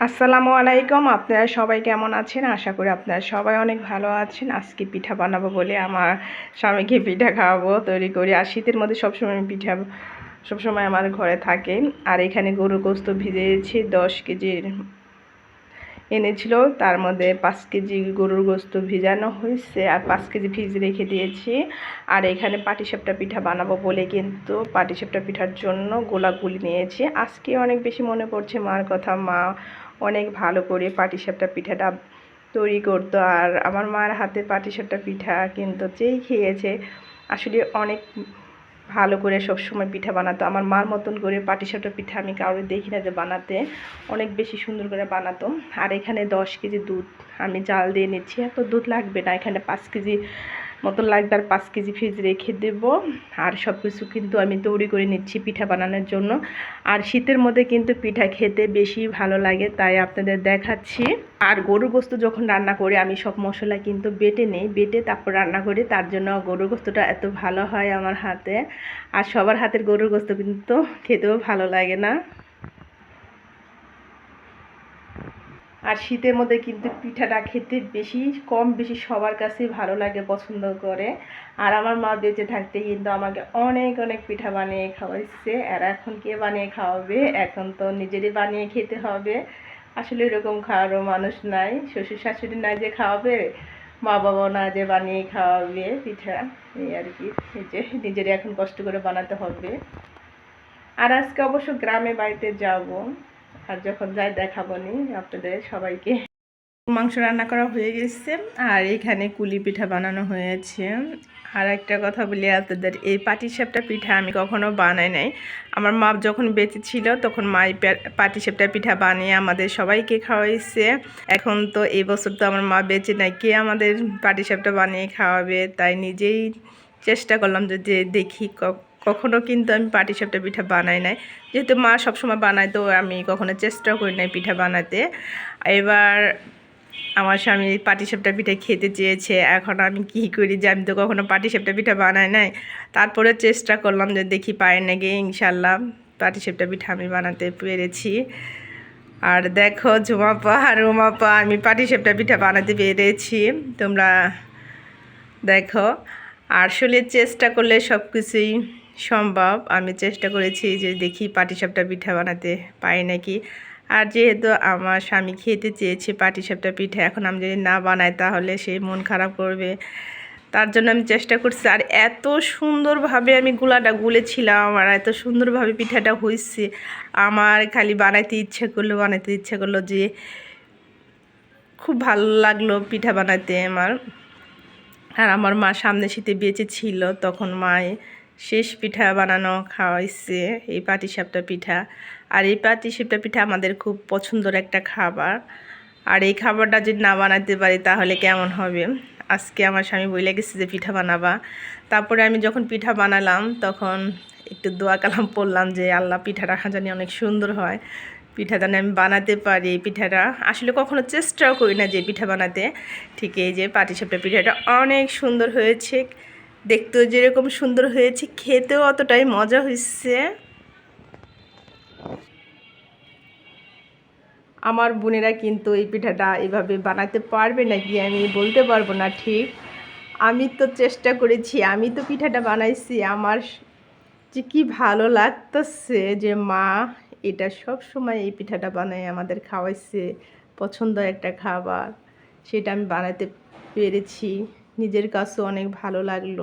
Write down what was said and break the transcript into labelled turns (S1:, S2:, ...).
S1: আসসালামু আলাইকুম, আপনারা সবাই কেমন আছেন? আশা করি আপনারা সবাই অনেক ভালো আছেন। আজকে পিঠা বানাবো বলে আমার স্বামীকে পিঠা খাওয়াবো, তৈরি করি। আর শীতের মধ্যে সবসময় পিঠা সবসময় আমার ঘরে থাকে। আর এখানে গরুর গোস্ত ভিজেছি, দশ কেজির এনেছিল। তার মধ্যে পাঁচ কেজি গরুর গোস্ত ভিজানো হয়েছে আর পাঁচ কেজি ভিজ রেখে দিয়েছি। আর এখানে পাটিসাপটা পিঠা বানাবো বলে কিন্তু পাটিসাপটা পিঠার জন্য গোলাগুলি নিয়েছি। আজকে অনেক বেশি মনে পড়ছে মার কথা, মা অনেক ভালো করে পাটিসাপটা পিঠাটা তৈরি করতো। আর আমার মার হাতে পাটিসাপটা পিঠা কিন্তু যেই খেয়েছে, আসলে অনেক ভালো করে সব সময় পিঠা বানাতো। আমার মার মতন করে পাটিসাপটা পিঠা আমি কারোর দেখি না যে বানাতে, অনেক বেশি সুন্দর করে বানাতো। আর এখানে দশ কেজি দুধ আমি জাল দিয়ে নিচ্ছি, এত দুধ লাগবে না, এখানে পাঁচ কেজি মতো লাগবে আর পাঁচ কেজি ফ্রিজ রেখে দেব। আর সব কিছু কিন্তু আমি তৈরি করে নিচ্ছি পিঠা বানানোর জন্য। আর শীতের মধ্যে কিন্তু পিঠা খেতে বেশি ভালো লাগে, তাই আপনাদের দেখাচ্ছি। আর গরুর গোস্ত যখন রান্না করি, আমি সব মশলা কিন্তু বেটে নেই। বেটে তারপর রান্না করি, তার জন্য গরুর গোস্তটা এত ভালো হয় আমার হাতে। আর সবার হাতের গরুর গোস্ত কিন্তু খেতেও ভালো লাগে না। আর শীতের মধ্যে কিন্তু পিঠাটা খেতে বেশি, কম বেশি সবার কাছেই ভালো লাগে, পছন্দ করে। আর আমার মা বেঁচে থাকতে কিন্তু আমাকে অনেক অনেক পিঠা বানিয়ে খাওয়াইছে। আর এখন কে বানিয়ে খাওয়াবে? এখন তো নিজেরই বানিয়ে খেতে হবে। আসলে এরকম খাওয়ারও মানুষ নাই। শ্বশুর শাশুড়ি না যে খাওয়াবে, মা বাবা না যে বানিয়ে খাওয়াবে পিঠা। এই আর কি যে নিজেরই এখন কষ্ট করে বানাতে হবে। আর আজকে অবশ্য গ্রামে বাড়িতে যাব। আর যখন যাই দেখাবো নি আপনাদের সবাইকে। মাংস রান্না করা হয়ে গেছে আর এখানে কুলি পিঠা বানানো হয়েছে। আর একটা কথা বলি আপনাদের, এই পাটিসাপটা পিঠা আমি কখনো বানাই নাই। আমার মা যখন বেঁচে ছিল তখন মাই পাটিসাপটা পিঠা বানিয়ে আমাদের সবাইকে খাওয়াইছে। এখন তো এই বছর তো আমার মা বেঁচে নাই, কে আমাদের পাটিসাপটা বানিয়ে খাওয়াবে? তাই নিজেই চেষ্টা করলাম যে দেখি কখনো কিন্তু আমি পাটি পাটিসাপটা পিঠা বানাই নাই। যেহেতু মা সবসময় বানায় তো আমি কখনো চেষ্টাও করি নাই পিঠা বানাতে। এবার আমার স্বামী পাটি পাটিসাপটা পিঠা খেতে চেয়েছে, এখন আমি কি করি যে আমি তো কখনো পাটিসাপটা পিঠা বানাই নাই। তারপরে চেষ্টা করলাম যে দেখি পাই নাকি ইনশাল্লাহ পাটিসাপটা পিঠা আমি বানাতে পেরেছি। আর দেখো ঝুমাপা, আর উমাপা আমি পাটি পাটিসাপটা পিঠা বানাতে পেরেছি, তোমরা দেখো। আর আসলে চেষ্টা করলে সব কিছুই সম্ভব। আমি চেষ্টা করেছি যে দেখি পাটিসাপটা পিঠা বানাতে পাই নাকি। আর যেহেতু আমার স্বামী খেতে চেয়েছে পাটিসাপটা পিঠা, এখন আমি যদি না বানাই তাহলে সে মন খারাপ করবে। তার জন্য আমি চেষ্টা করছি। আর এত সুন্দরভাবে আমি গুলাটা গুলেছিলাম আর এত সুন্দরভাবে পিঠাটা হয়েছে আমার খালি বানাইতে ইচ্ছে করল, বানাইতে ইচ্ছে করল যে খুব ভালো লাগল পিঠা বানাতে আমার। আর আমার মা সামনে শীতে বেঁচে ছিল, তখন মায়ে শেষ পিঠা বানানো খাওয়াইছে, এই পাটিসাপটা পিঠা। আর এই পাটিসাপটা পিঠা আমাদের খুব পছন্দের একটা খাবার। আর এই খাবারটা যদি না বানাতে পারি তাহলে কেমন হবে? আজকে আমার স্বামী বলে গেছে যে পিঠা বানাবা। তারপরে আমি যখন পিঠা বানালাম, তখন একটু দোয়া কালাম পড়লাম যে, আল্লাহ, পিঠাটা জানি অনেক সুন্দর হয়। পিঠা জানি আমি বানাতে পারি। পিঠাটা আসলে কখনো চেষ্টাও করি না যে পিঠা বানাতে। ঠিক এই যে পাটিসাপটা পিঠাটা অনেক সুন্দর হয়েছে। দেখতেও যেরকম সুন্দর হয়েছে, খেতেও অতটাই মজা হয়েছে আমার বোনেরা কিন্তু এই পিঠাটা এভাবে বানাতে পারবে নাকি আমি বলতে পারব না ঠিক। আমি তো চেষ্টা করেছি, আমি তো পিঠাটা বানাইছি, আমার যে কি ভালো লাগতেছে যে মা এটা সব সময় এই পিঠাটা বানায়, আমাদের খাওয়াইছে, পছন্দ একটা খাবার, সেটা আমি বানাতে পেরেছি। নিজের কাছে অনেক ভালো লাগল।